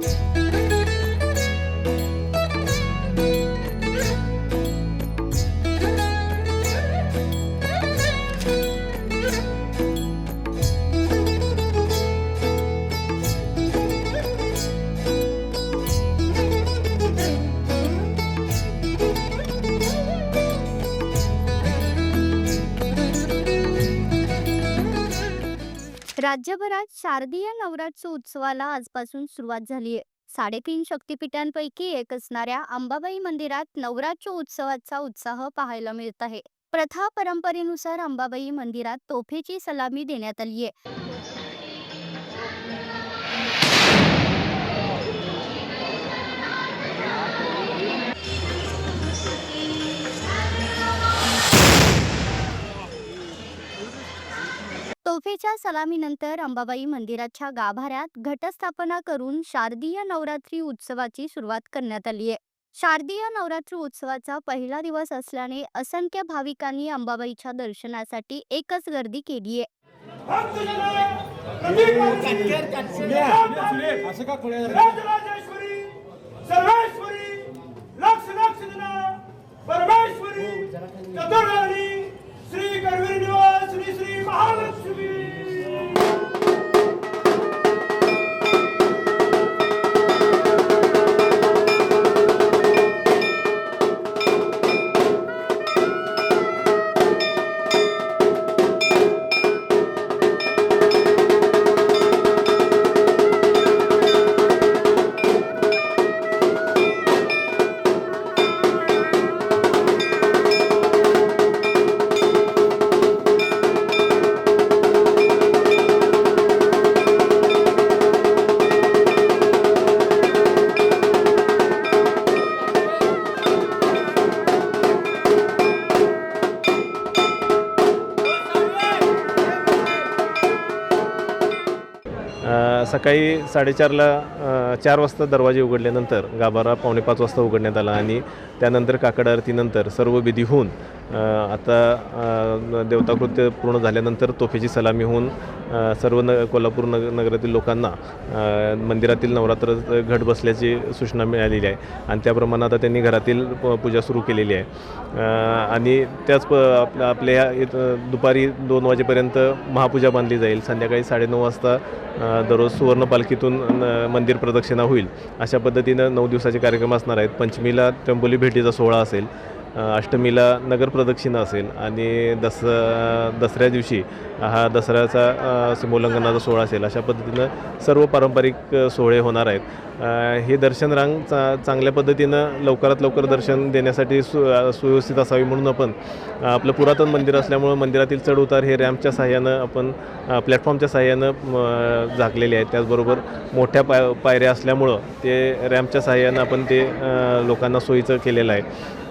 Bye. राज्यभरात शारदीय नवरात्र उत्सवाला आजपासून सुरुवात झाली आहे. साडेतीन शक्तिपीठांपैकी एक असणाऱ्या अंबाबाई मंदिरात नवरात्र उत्सवाचा उत्साह पाहायला मिळत आहे. प्रथा परंपरेनुसार अंबाबाई मंदिरात तोफेची सलामी देण्यात आली आहे. तोफेच्या सलामीनंतर अंबाबाई मंदिराच्या गाभाऱ्यात घटस्थापना करून शारदीय नवरात्री उत्सवाची सुरुवात करण्यात आली आहे. शारदीय नवरात्री उत्सवाचा पहिला दिवस असल्याने असंख्य भाविकांनी अंबाबाईच्या दर्शनासाठी एकच गर्दी केली आहे. Uh, सकाळी साडेचारला चार वाजता दरवाजे उघडल्यानंतर गाभारा पावणे पाच वाजता उघडण्यात आला आणि त्यानंतर काकड आरतीनंतर सर्व विधी होऊन आता देवताकृत्य पूर्ण झाल्यानंतर तोफेची सलामी होऊन सर्व न कोल्हापूर नग नगरातील लोकांना मंदिरातील नवरात्र घट बसल्याची सूचना मिळालेली आहे. आणि त्याप्रमाणे आता त्यांनी घरातील प- पूजा सुरू केलेली आहे. आणि त्याच प आपल्या आपल्या ह्या इथं दुपारी दोन वाजेपर्यंत महापूजा बांधली जाईल. संध्याकाळी साडेनऊ वाजता दररोज सुवर्ण पालखीतून न- मंदिर प्रदक्षिणा होईल. अशा पद्धतीनं नऊ दिवसाचे कार्यक्रम असणार आहेत. पंचमीला त्र्यंबोली भेटीचा सोहळा असेल. अष्टमीला नगर प्रदक्षिणा असेल आणि दस दसऱ्या दिवशी हा दसऱ्याचा सीमोल्लंघनाचा सोहळा असेल अशा पद्धतीनं सर्व पारंपरिक सोहळे होणार आहेत. हे दर्शन रांग चा चांगल्या पद्धतीनं लवकरात लवकर दर्शन देण्यासाठी सु सुव्यवस्थित असावी म्हणून आपण आपलं पुरातन मंदिर असल्यामुळं मंदिरातील चढउतार हे रॅम्पच्या सहाय्यानं आपण प्लॅटफॉर्मच्या सहाय्यानं झाकलेले आहेत. त्याचबरोबर मोठ्या पाय पायऱ्या असल्यामुळं ते रॅम्पच्या सहाय्यानं आपण ते लोकांना सोयीचं केलेलं आहे.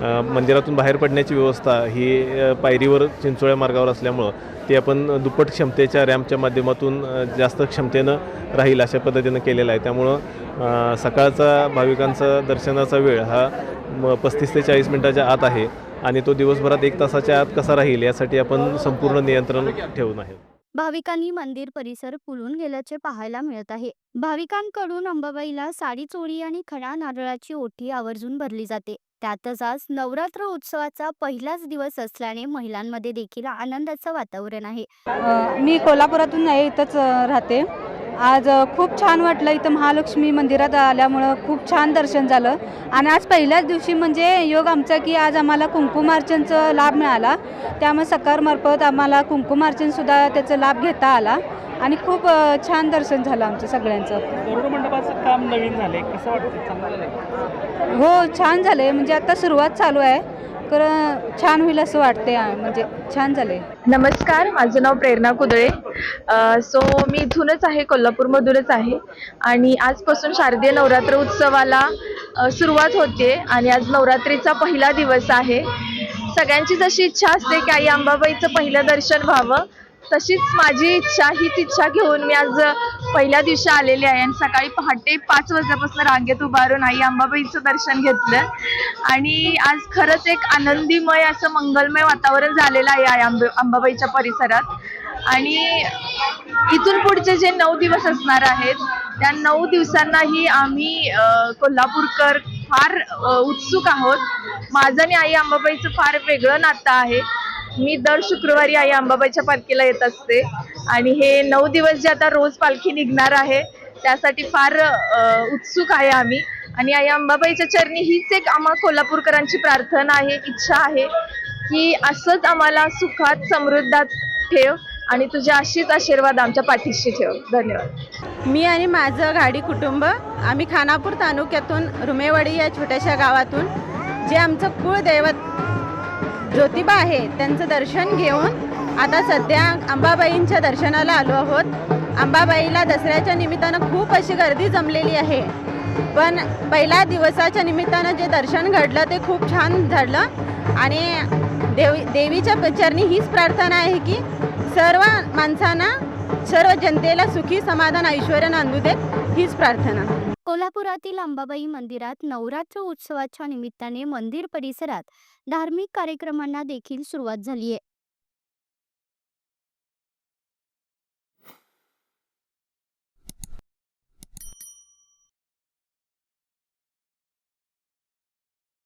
मंदिर म्हणजे मंदिरातून बाहेर पडण्याची व्यवस्था ही पायरीवर चिंचोळ्या मार्गावर असल्यामुळं ते आपण दुप्पट क्षमतेच्या रॅम्पच्या माध्यमातून जास्त क्षमतेनं राहील अशा पद्धतीनं केलेलं आहे. त्यामुळं सकाळचा भाविकांचा दर्शनाचा वेळ हा म पस्तीस ते चाळीस मिनटाच्या आत आहे आणि तो दिवसभरात एक तासाच्या आत कसा राहील यासाठी आपण संपूर्ण नियंत्रण ठेवून आहे. भाविकांनी मंदिर परिसर फुलून गेल्याचे पाहायला मिळत आहे. भाविकांकडून अंबाबाईला साडी चोळी आणि खडा नारळाची ओठी आवर्जून भरली जाते. त्यातच आज नवरात्र उत्सवाचा पहिलाच दिवस असल्याने महिलांमध्ये देखील आनंदाचं वातावरण आहे. मी कोल्हापुरातून आहे इथंच राहते. आज खूप छान वाटलं इथं महालक्ष्मी मंदिरात आल्यामुळं खूप छान दर्शन झालं. आणि आज पहिल्याच दिवशी म्हणजे योग आमचा की आज आम्हाला कुंकुमार्चनचं लाभ मिळाला. त्यामुळे सकारमार्फत आम्हाला कुंकुमार्चनसुद्धा त्याचा लाभ घेता आला. आणि खूप छान दर्शन झालं आमचं सगळ्यांचं. काम नवीन झालंय कसं वाटतं चांगलं झालंय? हो छान झालं आहे म्हणजे आता सुरुवात चालू आहे. तर छान होईल असं वाटते म्हणजे छान झालं आहे नमस्कार माझं नाव प्रेरणा कुदळे. सो मी इथूनच आहे कोल्हापूरमधूनच आहे. आणि आजपासून शारदीय नवरात्र उत्सवाला सुरुवात होते आणि आज नवरात्रीचा पहिला दिवस आहे. सगळ्यांचीच अशी इच्छा असते की आई अंबाबाईचं पहिलं दर्शन व्हावं तशीच माझी इच्छा हीच इच्छा घेऊन मी आज पहिल्या दिवशी आलेली आहे आणि सकाळी पहाटे पाच वाजल्यापासून रांगेत उभारून आई अंबाबाईचं दर्शन घेतलं. आणि आज खरंच एक आनंदीमय असं मंगलमय वातावरण झालेलं आहे आई आंबे अंबाबाईच्या परिसरात. आणि इथून पुढचे जे नऊ दिवस असणार आहेत त्या नऊ दिवसांनाही आम्ही कोल्हापूरकर फार उत्सुक आहोत. माझं आणि आई अंबाबाईचं फार वेगळं नातं आहे. मी दर शुक्रवारी आई अंबाबाईच्या पालखीला येत असते. आणि हे नऊ दिवस जे आता रोज पालखी निघणार आहे त्यासाठी फार उत्सुक आहे आम्ही. आणि आई अंबाबाईच्या चरणी हीच एक आम्हा कोल्हापूरकरांची प्रार्थना आहे इच्छा आहे की असंच आम्हाला सुखात समृद्धात ठेव आणि तुझे अशीच आशीर्वाद आमच्या पाठीशी ठेव. धन्यवाद. मी आणि माझं गाडी कुटुंब आम्ही खानापूर तालुक्यातून रुमेवाडी या छोट्याशा गावातून जे आमचं कुळदैवत ज्योतिबा आहे त्यांचं दर्शन घेऊन आता सध्या अंबाबाईंच्या दर्शनाला आलो आहोत. अंबाबाईला दसऱ्याच्या निमित्तानं खूप अशी गर्दी जमलेली आहे. पण पहिल्या दिवसाच्या निमित्तानं जे दर्शन घडलं ते खूप छान झालं. आणि देव देवीच्या चरणी हीच प्रार्थना आहे की सर्व माणसांना सर्व जनतेला सुखी समाधान ऐश्वर नांदू देत हीच प्रार्थना. कोल्हापुरातील अंबाबाई मंदिरात नवरात्र उत्सवाच्या निमित्ताने मंदिर परिसरात धार्मिक कार्यक्रमांना देखील सुरुवात झाली आहे.